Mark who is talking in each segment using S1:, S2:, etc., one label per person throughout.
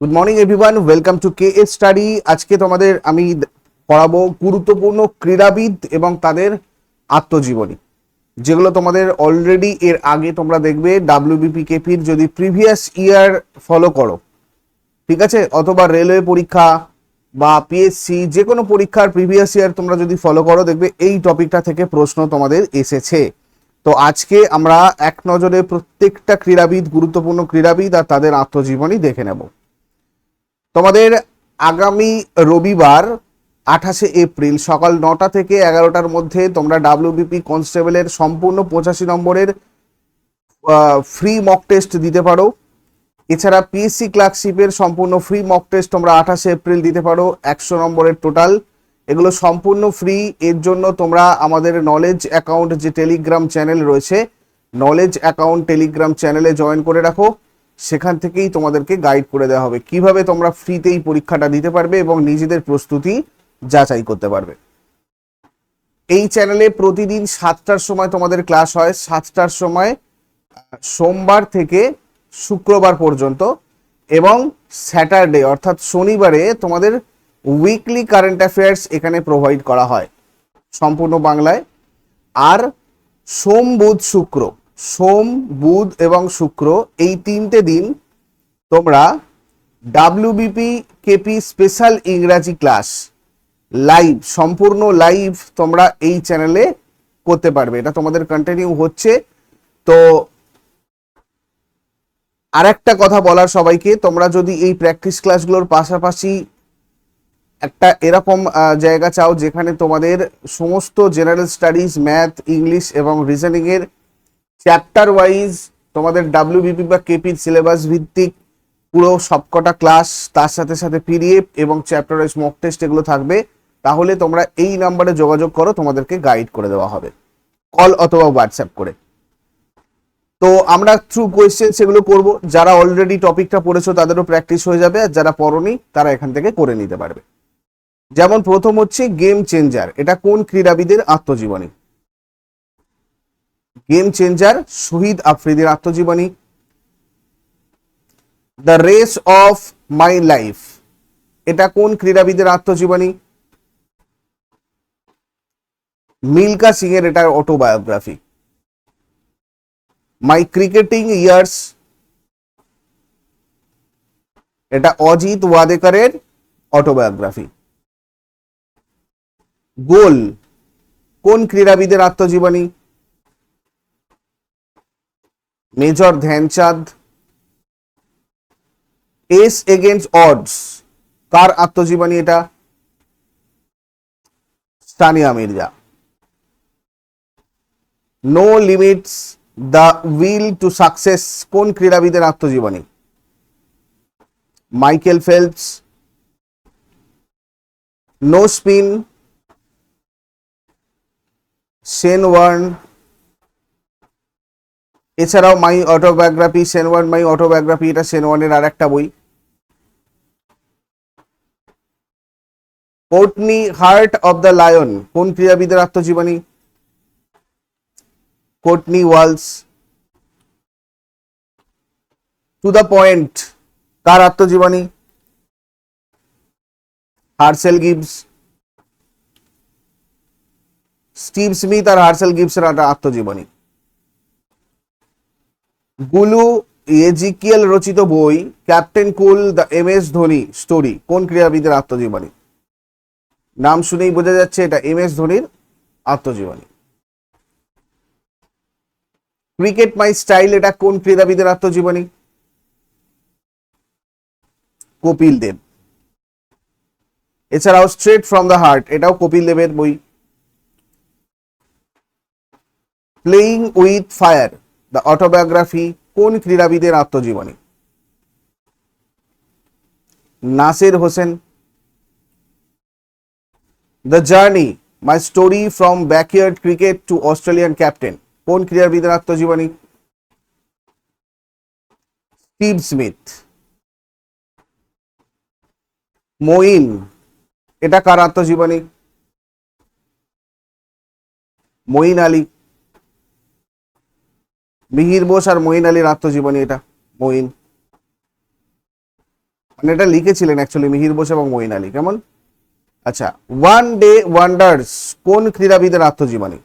S1: Good morning everyone welcome to K S study আজকে তোমাদের আমি পড়াবো গুরুত্বপূর্ণ ক্রীড়াবিদ এবং তাদের আত্মজীবনী, যেগুলো তোমাদের অলরেডি এর আগে তোমরা দেখবে ডাব্লিউবিপি কেপির যদি প্রিভিয়াস ইয়ার ফলো করো। ঠিক আছে? অথবা রেলওয়ে পরীক্ষা বা পিএসসি যে কোনো পরীক্ষার প্রিভিয়াস ইয়ার তোমরা যদি ফলো করো, দেখবে এই টপিকটা থেকে প্রশ্ন তোমাদের এসেছে। তো আজকে আমরা এক নজরে প্রত্যেকটা ক্রীড়াবিদ, গুরুত্বপূর্ণ ক্রীড়াবিদ আর তাদের আত্মজীবনী দেখে নেব। তোমাদের আগামী রবিবার আঠাশে এপ্রিল সকাল নটা থেকে এগারোটার মধ্যে তোমরা ডাব্লিউবিপি কনস্টেবলের সম্পূর্ণ পঁচাশি নম্বরের ফ্রি মক টেস্ট দিতে পারো। এছাড়া পিএসসি ক্লার্কশিপের সম্পূর্ণ ফ্রি মক টেস্ট তোমরা আঠাশে এপ্রিল দিতে পারো, একশো নম্বরের টোটাল এগুলো সম্পূর্ণ ফ্রি এর জন্য তোমরা আমাদের নলেজ অ্যাকাউন্ট যে টেলিগ্রাম চ্যানেল রয়েছে নলেজ অ্যাকাউন্ট টেলিগ্রাম চ্যানেলে জয়েন করে রাখো। সেখান থেকেই তোমাদেরকে গাইড করে দেওয়া হবে। কীভাবে তোমরা ফ্রিতেই পরীক্ষাটা দিতে পারবে এবং নিজেদের প্রস্তুতি যাচাই করতে পারবে। এই চ্যানেলে প্রতিদিন সাতটার সময় তোমাদের ক্লাস হয়। সাতটার সময় সোমবার থেকে শুক্রবার পর্যন্ত এবং স্যাটারডে অর্থাৎ শনিবারে তোমাদের উইকলি কারেন্ট অ্যাফেয়ার্স এখানে প্রোভাইড করা হয়। সম্পূর্ণ বাংলায়। আর সোম, বুধ, শুক্র সোম, বুধ এবং শুক্র এই তিনটে দিন তোমরা WBP KP special Ingraji class live সম্পূর্ণ লাইভ তোমরা এই চ্যানেলে করতে পারবে। এটা তোমাদের কন্টিনিউ হচ্ছে। তো আরেকটা কথা বলার সবাইকে, তোমরা যদি এই প্র্যাকটিস ক্লাসগুলোর পাশাপাশি একটা এরকম জায়গা চাও যেখানে তোমাদের সমস্ত জেনারেল স্টাডিজ ম্যাথ ইংলিশ এবং রিজনিং এর চ্যাপ্টার ওয়াইজ তোমাদের ডাব্লিউবিপি বা কেপির সিলেবাস ভিত্তিক পুরো সবকটা ক্লাস তার সাথে সাথে পিডিএফ এবং চ্যাপ্টার ওয়াইজ মক টেস্ট এগুলো থাকবে। তাহলে তোমরা এই নাম্বারে যোগাযোগ করো, তোমাদেরকে গাইড করে দেওয়া হবে। কল অথবা হোয়াটসঅ্যাপ করে। তো আমরা থ্রু কোয়েশ্চেন সেগুলো করব। যারা অলরেডি টপিকটা পড়েছো, তাদেরও প্র্যাকটিস হয়ে যাবে। আর যারা পড়নি, তারা এখান থেকে করে নিতে পারবে। যেমন প্রথম হচ্ছে গেম চেঞ্জার এটা কোন ক্রীড়াবিদের আত্মজীবনী? গেম চেঞ্জার শহীদ আফ্রিদির আত্মজীবনী the race of my life এটা কোন ক্রীড়াবিদের আত্মজীবনী? মিল্কা সিং এর এটা অটোবায়োগ্রাফি মাই ক্রিকেটিং ইয়ার্স এটা অজিত ওয়াদেকারের অটোবায়োগ্রাফি গোল, কোন ক্রীড়াবিদের আত্মজীবনী? Major Dhyan Chand ace against odds কার আত্মজীবনী এটা? Sania Mirza. No limits the will to success কোন ক্রীড়াবিদের আত্মজীবনী? Michael Phelps no spin Shane Warne এছাড়াও my autobiography Shane Warne my autobiography এটা সেন ওয়ার্নের আর একটা বই। Courtney heart of the lion কোন ক্রীড়াবিদের আত্মজীবনী? Courtney Walsh to the point কার আত্মজীবনী? হার্সেল গিবস স্টিভ স্মিথ আর হার্সেল গিবসের একটা আত্মজীবনী। গুলু এজিকিয়েল রচিত বই, captain cool, the M S Dhoni story. কোন ক্রীড়াবিদের আত্মজীবনী? নাম শুনেই বোঝা যাচ্ছে এটা এম এস ধোনির আত্মজীবনী। ক্রিকেট মাই স্টাইল, এটা কোন ক্রীড়াবিদের আত্মজীবনী? কপিল দেব। এছাড়াও স্ট্রেট ফ্রম দ্য হার্ট এটাও কপিল দেবের বই। Playing with fire the autobiography কোন ক্রীড়াবিদের আত্মজীবনী? Nasir Hossain. The journey, my story from backyard cricket to Australian captain, কোন ক্রীড়াবিদের আত্মজীবনী? Steve Smith. মঈন, এটা কার আত্মজীবনী? মঈন আলী। মিহির বোস আর মঈন আলীর আত্মজীবনী এটা, মঈন। মানে এটা লিখেছিলেন অ্যাকচুয়ালি মিহির বোস এবং মঈন আলী, কেমন? আচ্ছা ওয়ান ডে ওয়ান্ডার্স কোন ক্রীড়াবিদের আত্মজীবনী?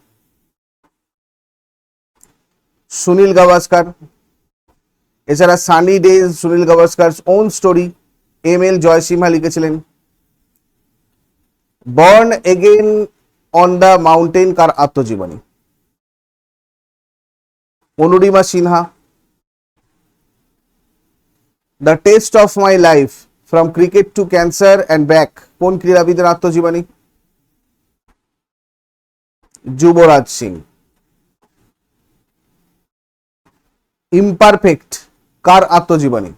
S1: সুনীল গাভাস্কার, এছাড়া sunny day Sunil Gavaskar own story M L Jaisimha লিখেছিলেন। Born again on the mountain কার আত্মজীবনী? Anurima Sinha the test of my life from cricket to cancer and back কোন ক্রীড়াবিদের আত্মজীবনী যুবরাজ সিং ইমপারফেক্ট কার আত্মজীবনী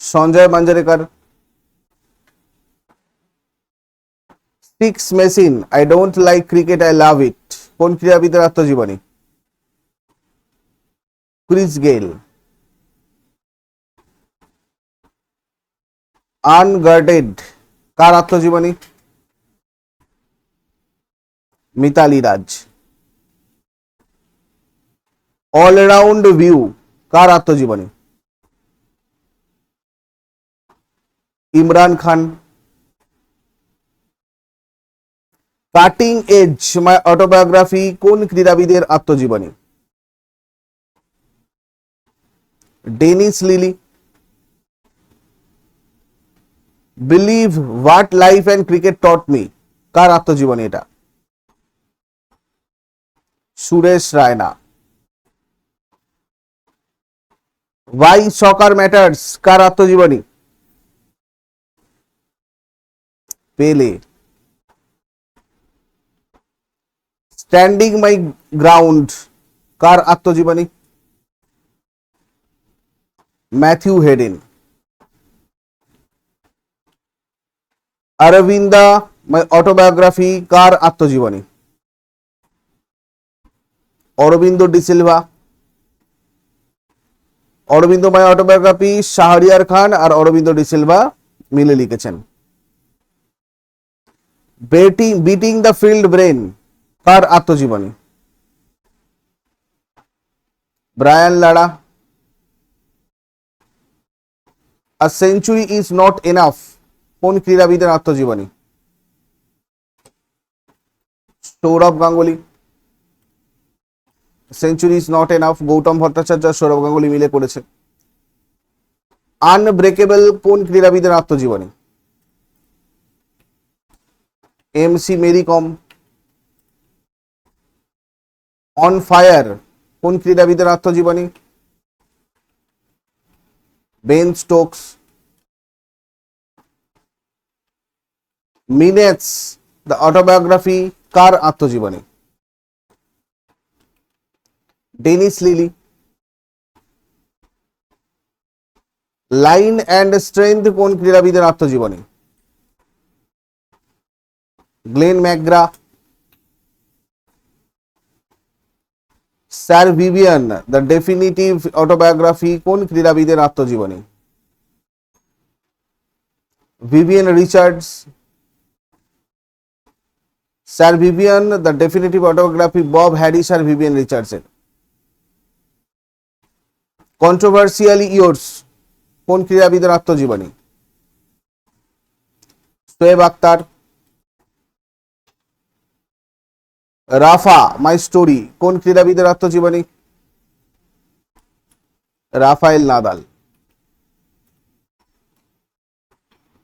S1: Sanjay Manjrekar six machine I don't like cricket I love it কোন ক্রীড়াবিদের আত্মজীবনী? Chris Gayle unguarded. কার আত্মজীবনী? Mithali Raj. All round view, কার আত্মজীবনী? Imran Khan. Cutting edge my autobiography কোন ক্রীড়াবিদের আত্মজীবনী? Dennis Lillee believe what life and cricket taught me কার আত্মজীবনী এটা? Suresh Raina why soccer matters কার আত্মজীবনী? পেলে স্ট্যান্ডিং মাই গ্রাউন্ড কার আত্মজীবনী? Matthew Hayden Aravinda my autobiography কার আত্মজীবনী? অরবিন্দ ডিসিলভা অরবিন্দ মাই অটোবায়োগ্রাফি শাহরিয়ার খান আর অরবিন্দ ডিসিলভা মিলে লিখেছেন। Betting beating the field Brian কার আত্মজীবনী। Brian Lara a century is not enough কোন ক্রীড়াবিদের আত্মজীবনী? Sourav Ganguly century is not enough Gautam Bhattacharya Sourav Ganguly মিলে করেছে। আনব্রেকেবল কোন ক্রীড়াবিদের আত্মজীবনী? M C Mary Kom on fire কোন ক্রীড়াবিদের আত্মজীবনী? Ben Stokes menace the autobiography কার আত্মজীবনী? Dennis Lillee line and strength কোন ক্রীড়াবিদের আত্মজীবনী? Glenn McGrath sir Vivian, the definitive autobiography, কোন ক্রীড়াবিদের আত্মজীবনী? Vivian Richards, sir Vivian, the definitive autography, Bob Harris R Vivian রিচার্ডসের। কন্ট্রোভার্সিয়ালি ইয়োর্স, কোন ক্রীড়াবিদের আত্মজীবনী? Shoaib Akhtar Rafa my story কোন ক্রীড়াবিদের আত্মজীবনী? Rafael Nadal.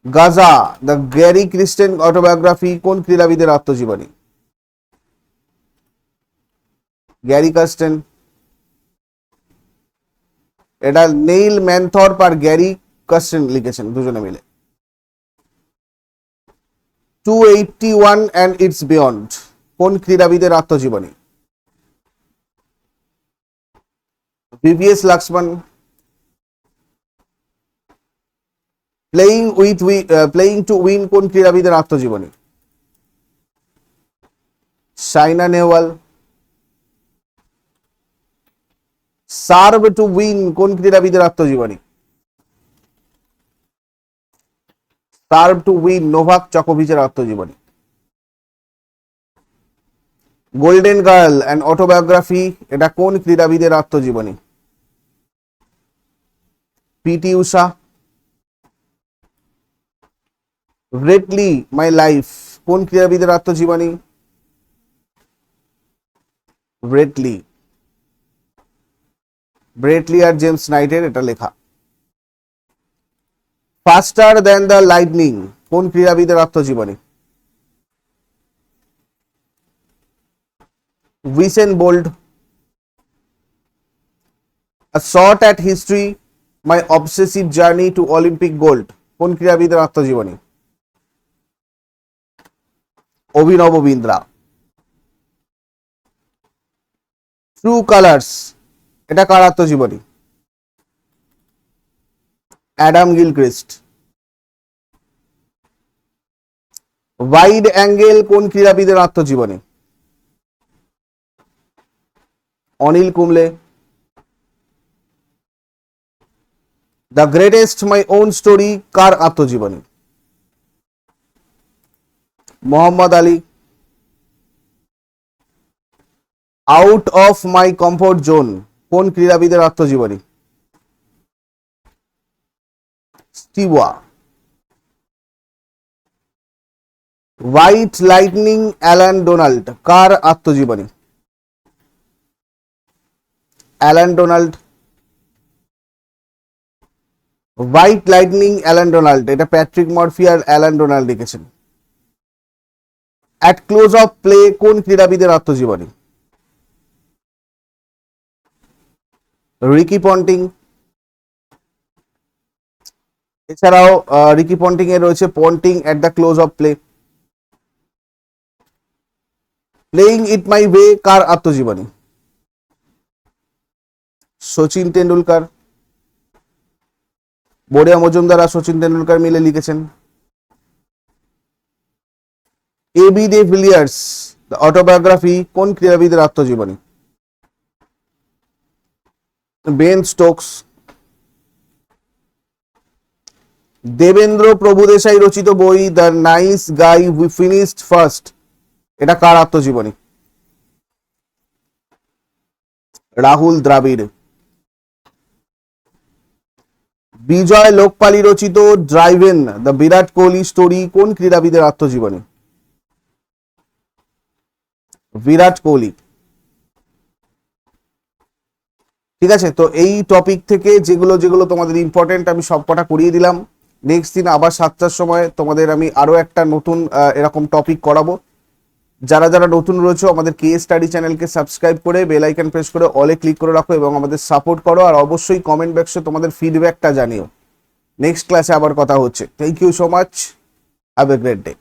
S1: Gazza the Gary Kirsten autobiography কোন ক্রীড়াবিদের আত্মজীবনী? গ্যারি কাস্টেন এটা নেইল ম্যানথর্প আর গ্যারি কাস্টেন লিখেছেন, দুজনে মিলে। Two eighty one and it's beyond কোন ক্রীড়াবিদের আত্মজীবনী? VVS Laxman playing with playing to win কোন ক্রীড়াবিদের আত্মজীবনী? Saina Nehwal serve to win কোন ক্রীড়াবিদের আত্মজীবনী? সার্ভ টু উইন নোভাক চকোভিচের আত্মজীবনী। গোল্ডেন গার্ল অ্যান্ড অটোবায়োগ্রাফি এটা কোন ক্রীড়াবিদের আত্মজীবনী? PT Usha greatly my life কোন ক্রীড়াবিদের আত্মজীবনী? ব্রেটলি ব্রেটলি আর জেমস নাইটের এটা লেখা। ফাস্টার দ্যান দ্য লাইটনিং কোন ক্রীড়াবিদের আত্মজীবনী? Usain Bolt A shot at history, my obsessive journey to Olympic gold. কোন ক্রীড়াবিদের আত্মজীবনী? অভিনব বিন্দ্রা। ট্রু কালার্স এটা কার আত্মজীবনী? অ্যাডাম গিলক্রিস্ট ওয়াইড অ্যাঙ্গেল কোন ক্রীড়াবিদের আত্মজীবনী? Anil Kumble the greatest my own story কার আত্মজীবনী? Muhammad Ali. Out of my comfort zone কোন ক্রীড়াবিদের আত্মজীবনী? Steve Waugh. White lightning Allan Donald, কার আত্মজীবনী? Allan Donald. White lightning Allan Donald. এটা প্যাট্রিক মরফি আর অ্যালান ডোনাল্ড লিখেছেন। অ্যাট ক্লোজ অফ প্লে কোন ক্রীড়াবিদের আত্মজীবনী? রিকি পন্টিং এছাড়াও রিকি পন্টিং এর রয়েছে Ponting at the close of play playing it my way কার আত্মজীবনী? সচিন তেন্ডুলকার। বড়িয়া মজুমদার আর সচিন তেন্ডুলকার মিলে লিখেছেন। A B de Villiers autobiography কোন ক্রীড়াবিদের আত্মজীবনী? বেন স্টোকস দেবেন্দ্র প্রভুদেশাই রচিত বই the nice guy we finished first এটা কার আত্মজীবনী? রাহুল দ্রাবিড়। বিজয় লোকপালি রচিত driven the Virat Kohli story কোন ক্রীড়াবিদের আত্মজীবনী? বিরাট কোহলি। ঠিক আছে, তো এই টপিক থেকে যেগুলো যেগুলো তোমাদের ইম্পর্টেন্ট আমি সবকটা করিয়ে দিলাম। নেক্সট দিন আবার সাতটার সময় তোমাদের আমি আরও একটা নতুন এরকম টপিক করাবো। যারা যারা নতুন রয়েছে, আমাদের কে স্টাডি চ্যানেলকে সাবস্ক্রাইব করে বেল আইকন প্রেস করে অলে ক্লিক করে রাখো এবং আমাদের সাপোর্ট করো আর অবশ্যই কমেন্ট বক্সে তোমাদের ফিডব্যাকটা জানিও। নেক্সট ক্লাসে আবার কথা হচ্ছে। Thank you so much have a great day